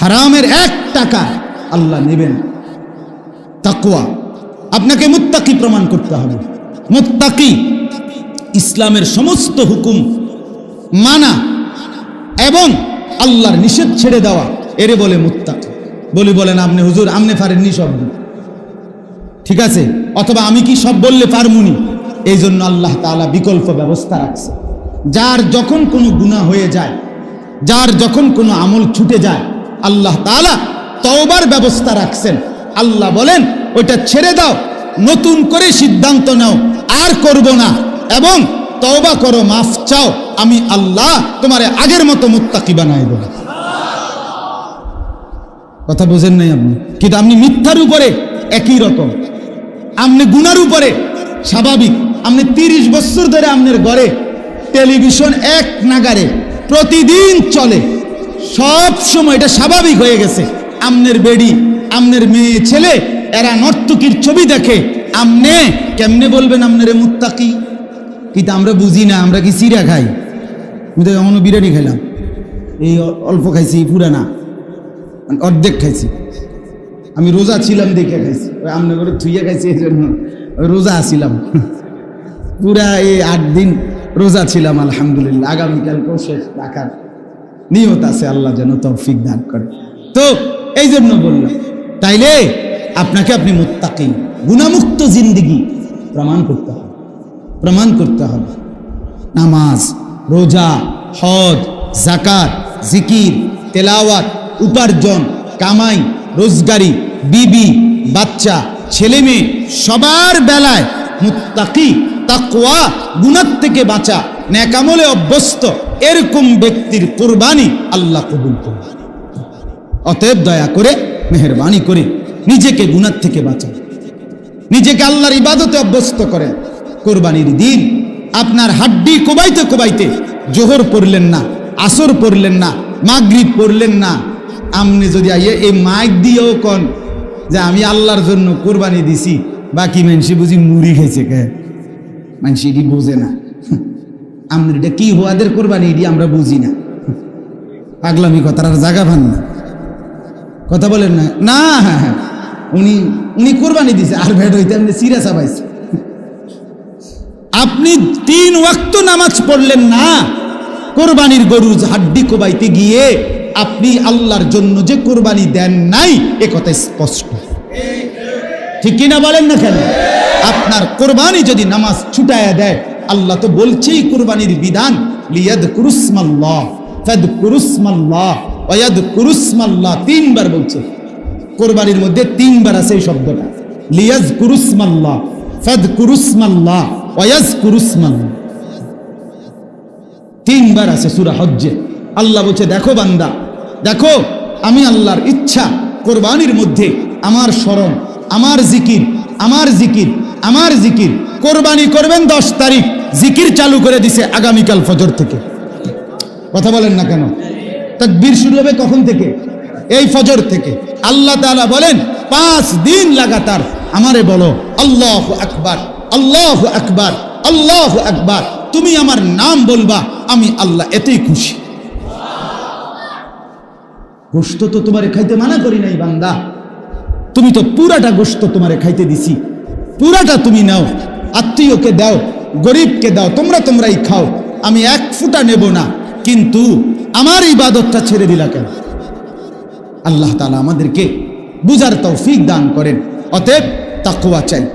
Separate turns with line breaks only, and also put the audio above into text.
হারামের এক টাকা আল্লাহ নেবেন। তাকুয়া আপনাকে মুত্তাকি প্রমাণ করতে হবে। মুত্তাকি, ইসলামের সমস্ত হুকুম মানা এবং আল্লাহর নিষেধ ছেড়ে দেওয়া, এরে বলে মুত্তাকি। বলি বলেন, আপনি হুজুর আমনে পারেননি শব্দ। ঠিক আছে? অথবা আমি কি সব বললে পারমুনি? এই জন্য আল্লাহ তাআলা বিকল্প ব্যবস্থা রাখছে। যার যখন কোনো গুনাহ হয়ে যায়, যার যখন কোনো আমল ছুটে যায় আল্লাহ তাআলা তওবার ব্যবস্থা রাখছেন। আল্লাহ বলেন, ওইটা ছেড়ে দাও, নতুন করে সিদ্ধান্ত নাও, আর করব না। এবং তওবা করো, মাফ চাও, আমি আল্লাহ তোমারে আগের মতো মুত্তাকি বানাই দেব কথা বোঝেন নাই আপনি? কিন্তু আপনি মিথ্যার উপরে একই রকম। আপনি গুনার উপরে স্বাভাবিক। আপনি তিরিশ বছর ধরে আপনার ঘরে টেলিভিশন এক নাগারে প্রতিদিন চলে। সব সময় এটা স্বাভাবিক হয়ে গেছে। আমনের বেডি, আমনের মেয়ে, ছেলে, এরা নর্তকীর ছবি দেখে। আমনে কেমনে বলবেন আমনের মুত্তাকি? কিন্তু আমরা বুঝি না, আমরা কি চিরা খাই? আমি তো এমনও বিরিয়ানি খেলাম। এই অল্প খাইছি পুরা না মানে অর্ধেক খাইছি। আমি রোজা ছিলাম দেখে খাইছি। ওই আমনে করে থুইয়া খাইছি এই জন্য রোজা আছিলাম। পুরা এই আট দিন রোজা ছিলাম, আলহামদুলিল্লাহ। আগামীকালকেও শেষ রাখার নিয়ত আছে, আল্লাহ যেন তৌফিক দান করে। তো এই জন্য বললাম তাইলে আপনাকে আপনি মুত্তাকি গুণামুক্ত জিন্দিগি প্রমাণ করতে হবে, প্রমাণ করতে হবে। নামাজ, রোজা, হজ জাকাত জিকির, তেলাওয়াত, উপার্জন, কামাই, রোজগারি, বিবি, বাচ্চা, ছেলে মেয়ে, সবার বেলায় মুত্তাকি, তাকওয়া গুণার থেকে বাঁচা, ন্যাকামলে অভ্যস্ত এরকম ব্যক্তির কোরবানি আল্লাহ কবুল করবে। অতএব দয়া করে, মেহরবানি করে নিজেকে গুণার থেকে বাঁচান। নিজেকে আল্লাহর ইবাদতে অভ্যস্ত করেন। কোরবানির দিন আপনার হাড্ডি কোবাইতে কোবাইতে জোহর পড়লেন না, আসর পড়লেন না, মাগরিব পড়লেন না। আপনি যদি আইয়ে এই মাইক দিয়েও কন যে আমি আল্লাহর জন্য কোরবানি দিছি, বাকি মানুষ বুঝি মুড়ি খেয়েছে কে? মানুষ এটি বোঝে না। আপনি এটা কি হওয়াদের কোরবানি, এটি আমরা বুঝি না। পাগলামি কথার আর জায়গা ভান না। কথা বলেন না। না হ্যাঁ হ্যাঁ। উনি উনি কোরবানি দিছে, আর ভেট হইতে আপনি সিরিয়াস পাইছে আপনি তিন ওয়াক্ত নামাজ পড়লেন না, কোরবানির গরু হাড্ডি কোবাইতে গিয়ে আপনি আল্লাহর জন্য যে কোরবানি দেন নাই, এ কথা স্পষ্ট। ঠিক কিনা বলেন না কেন? আপনার কোরবানি যদি নামাজ ছুটায়া দেয় আল্লাহ তো বলছেই কোরবানির বিধান লিয়াদ কুরুসমাল্লাহ ফাদ কুরুসমাল্লাহ ওয়াদ কুরুসমাল্লাহ তিনবার বলছে। কোরবানির মধ্যে তিনবার আছে এই শব্দটা। লিয়াজ কুরুসমাল্লাহ ফাদ কুরুসমাল্লাহ ওয়াজ কুরুসমাল্লাহ তিনবার আছে সুরা হজ্জে। আল্লাহ বলছে, দেখো বান্দা, দেখো, আমি আল্লাহর ইচ্ছা কোরবানির মধ্যে আমার স্মরণ, আমার জিকির আমার জিকির আমার জিকির কোরবানি করবেন, দশ তারিখ জিকির চালু করে দিছে আগামীকাল ফজর থেকে। কথা বলেন না কেন? তাকবীর শুরু হবে কখন থেকে? এই ফজর থেকে। আল্লাহ তাআলা বলেন, পাঁচ দিন লাগাতার আমারে বলো, আল্লাহ আকবার আল্লাহ আকবার আল্লাহ আকবার। তুমি আমার নাম বলবা, আমি আল্লাহ এতেই খুশি। গোস্ত তো তোমারে খাইতে মানা করি নাই, বান্দা। তুমি তো পুরাটা গোস্ত তোমারে খাইতে দিছি। পুরাটা তুমি নাও। আত্মীয়কে দাও, গরিবকে দাও, তোমরা তোমরাই খাও, আমি এক ফুটা নেব না। কিন্তু আমার বাদতটা ছেড়ে দিলা কেন? আল্লাহ তালা আমাদেরকে বুঝার তৌফিক দান করেন। অতএব তাকুয়া চাই।